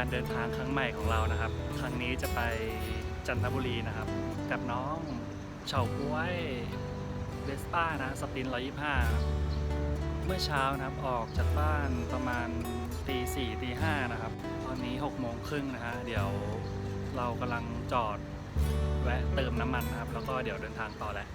การเดินทางครั้งใหม่ของเรานะครับ ครั้งนี้จะไปจันทบุรีนะครับ กับน้องเฉาก้วยเวสป้านะสปิน 125 เมื่อเช้านะครับออกจากบ้านประมาณตีสี่ตีห้านะครับ ตอนนี้6กโมงครึ่งนะฮะเดี๋ยวเรากำลังจอดแวะเติมน้ำมันนะครับ แล้วก็เดี๋ยวเดินทางต่อแหละ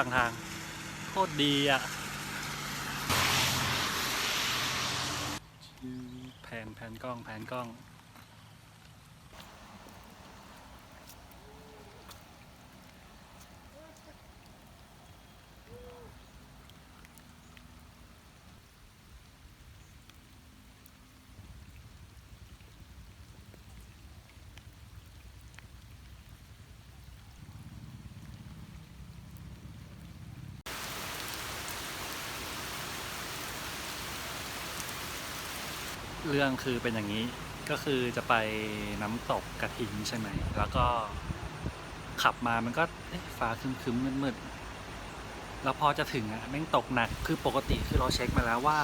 างทาง โคตรดีอะแผนแผนกล้องแผนกล้อง เรื่องคือเป็นอย่างนี้ก็คือจะไปน้ำตกกระทิงใช่ไหม แล้วก็ขับมามันก็ฟ้าครึ้มๆมืดๆแล้วพอจะถึงอะแม่งตกหนักคือปกติคือเราเช็คมาแล้วว่า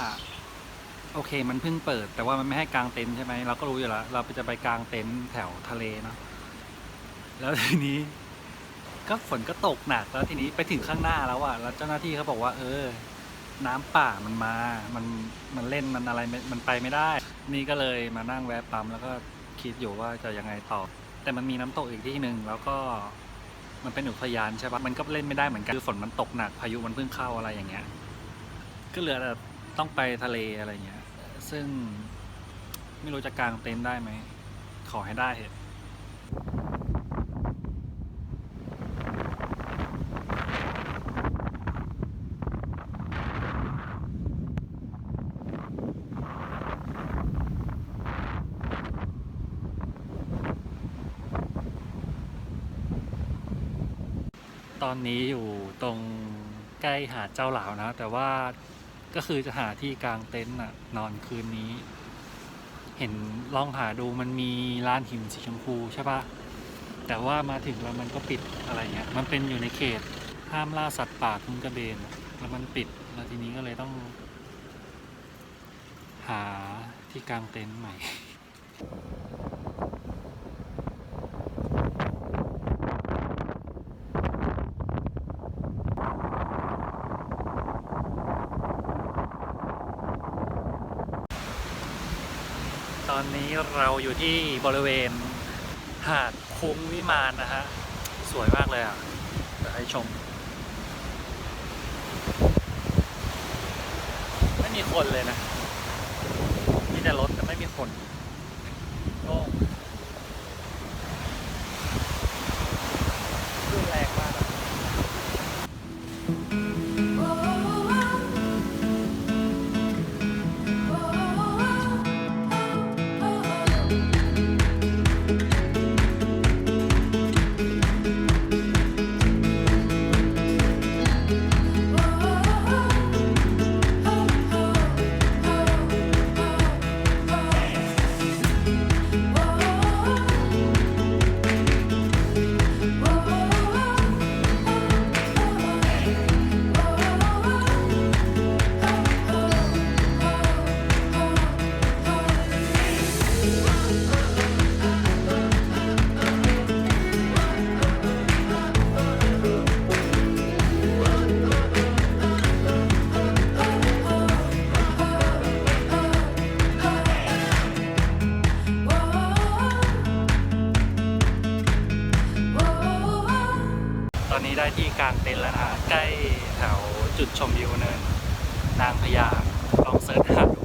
โอเค มันเพิ่งเปิด แต่ว่ามันไม่ให้กางเต็นท์ใช่ไหมเราก็รู้อยู่แล้วเราจะไปกางเต็นท์แถวทะเลเนาะแล้วทีนี้ ก็ฝนก็ตกหนักแล้วทีนี้ไปถึงข้างหน้าแล้วอะแล้วเจ้าหน้าที่เขาบอกว่า เออ น้ำป่ามันมา มัน มันเล่น มันอะไร มันไปไม่ได้ นี่ก็เลยมานั่งแวะปั๊มแล้วก็คิดอยู่ว่าจะยังไงต่อ แต่มันมีน้ำตกอีกที่หนึ่งแล้วก็มันเป็นอุทยานใช่ปะมันก็เล่นไม่ได้เหมือนกัน คือฝนมันตกหนัก พายุมันเพิ่งเข้าอะไรอย่างเงี้ย ก็เหลือแต่ต้องไปทะเลอะไรเงี้ย ซึ่งไม่รู้จะกางเต็นท์ได้ไหม ขอให้ได้เถอะ อนนี้อยู่ตรงใกล้หาดเจ้าหลาวนะ แต่ว่าก็คือจะหาที่กลางเต็นท์น่ะ นอนคืนนี้ เห็นลองหาดูมันมีร้านหินสีชมพูใช่ปะแต่ว่ามาถึงแล้วมันก็ปิดอะไรเงี้ย มันเป็นอยู่ในเขตห้ามล่าสัตว์ป่าทุ่งกระเบน แล้วมันปิด แล้วทีนี้ก็เลยต้อง หาที่กางเต็นท์ใหม่ อนนี้เราอยู่ที่บริเวณหาดคุ้งวิมานนะฮะ สวยมากเลยอะเดี๋ยวให้ชม ไม่มีคนเลยนะ มีแต่รถแต่ไม่มีคน อนนี้ได้ที่กลางเต็นท์แล้วนะใกล้แถวจุดชมวิวเนินนางพญาลองเสิร์ชหา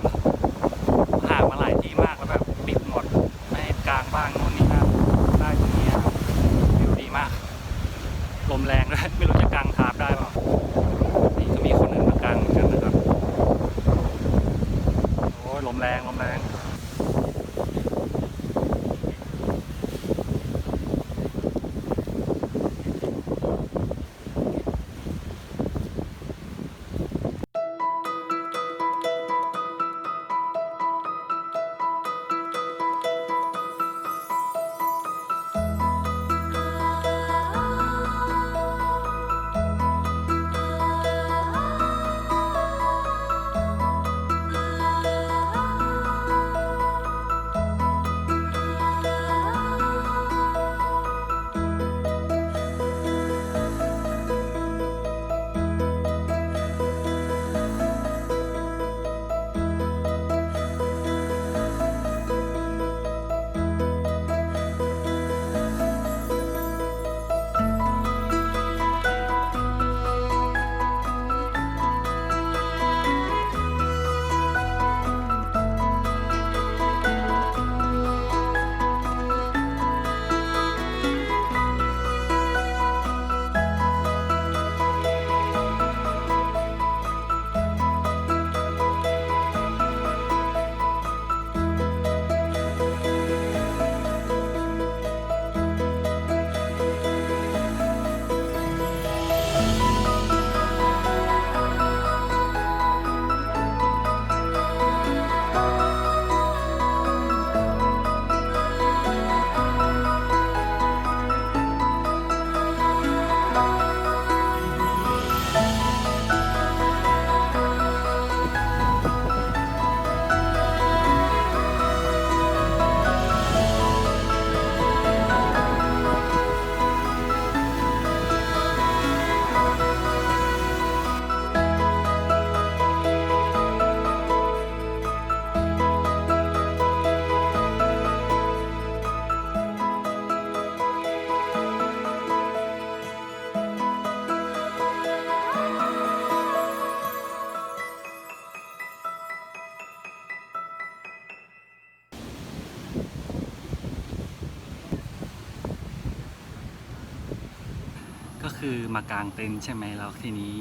มากางเต็นท์ใช่ไหมแล้วทีนี้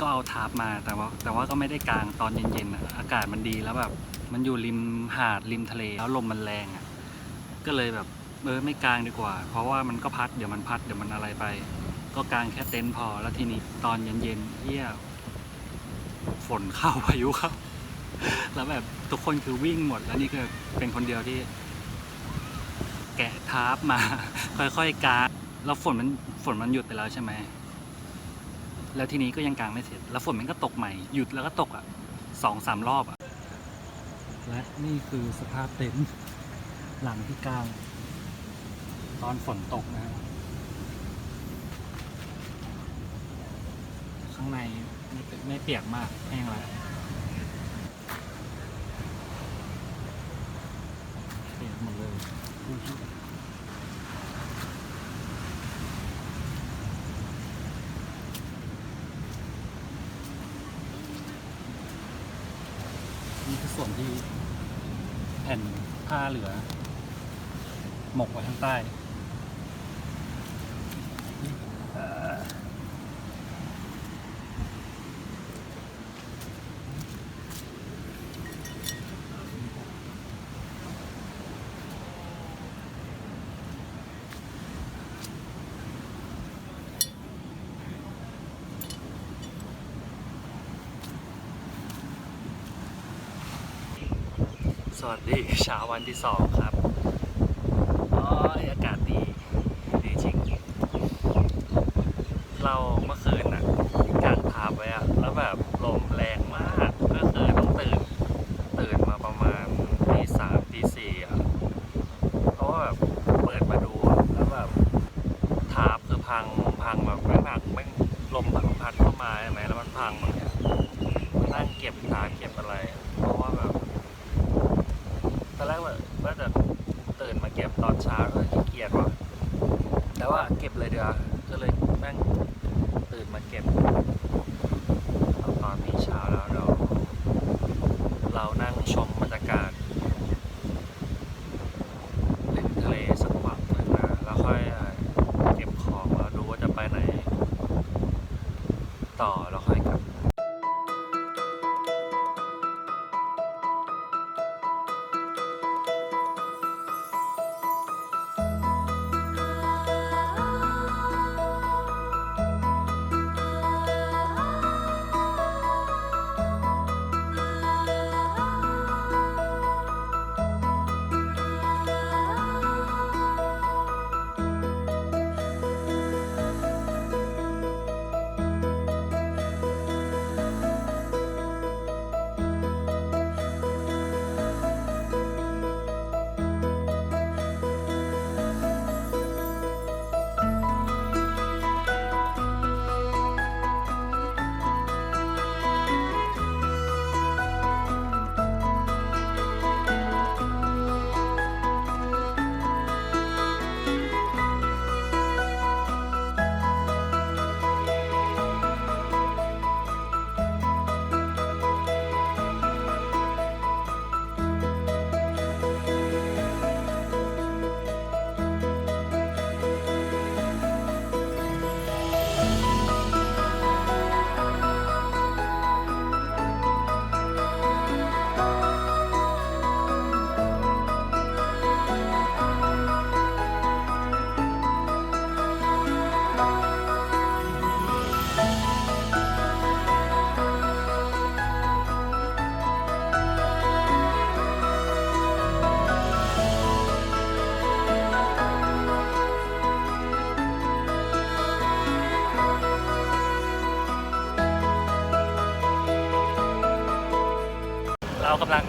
ก็เอาทาร์ปมาแต่ว่าแต่ว่าก็ไม่ได้กางตอนเย็นๆอะอากาศมันดีแล้วแบบมันอยู่ริมหาดริมทะเลแล้วลมมันแรงอะก็เลยแบบเออไม่กางดีกว่า เพราะว่ามันก็พัดเดี๋ยวมันพัดเดี๋ยวมันอะไรไป ก็กางแค่เต็นท์พอแล้วทีนี้ตอนเย็นๆเที่ยฝนเข้าพายุเข้าแล้วแบบทุกคนคือวิ่งหมดแล้วนี่ก็เป็นคนเดียวที่ แกะทาร์ปมา ค่อยๆกาง แล้วฝนมันฝนมันหยุดไปแล้วใช่ไหม แล้วทีนี้ก็ยังกลางไม่เสร็จ แล้วฝนมันก็ตกใหม่ หยุดแล้วก็ตกอะสองสามรอบอะ และนี่คือสภาพเต็นท์หลังที่กลาง ตอนฝนตกนะข้างในไม่เปไม่เปียกมากแห้งแล้วเปียกหมดเลยนี่คือส่วนที่แผ้าเหลือ หมกไว้ข้างใต้ วัสดีเช้าวันที่สองครับอ๋ออากาศดี ดีจริง เราเมื่อคืนน่ะกางทาบไว้อะแล้วแบบลมแรงมาก ก็คือต้องตื่น ตื่นมาประมาณตีสามตีสี่อะเพราะว่าแบบเปิดมาดูอะแล้วแบบทาบคือพังพังแบบแม่งหนักแม่งลมพัดพัดเข้ามาใช่ไหมแล้วมันพังแบบเนี้ยมานั่งเก็บทาเก็บอะไร เพราะว่าแบบ ตอนแรกว่าว่าจะตื่นมาเก็บ ตอนเช้าก็ขี้เกียจว่ะแต่ว่าเก็บเลยเดียวา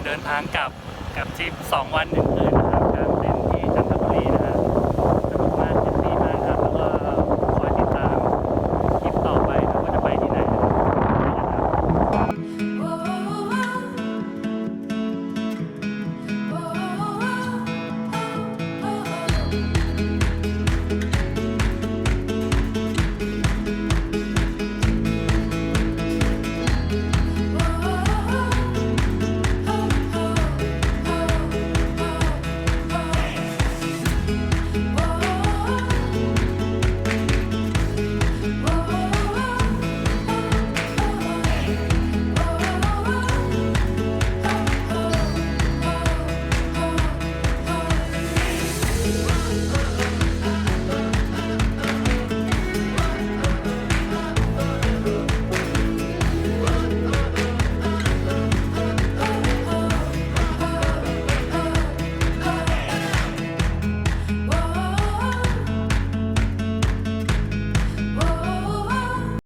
เดินทางกลับกับทริป 2 วันหนึ่งคืน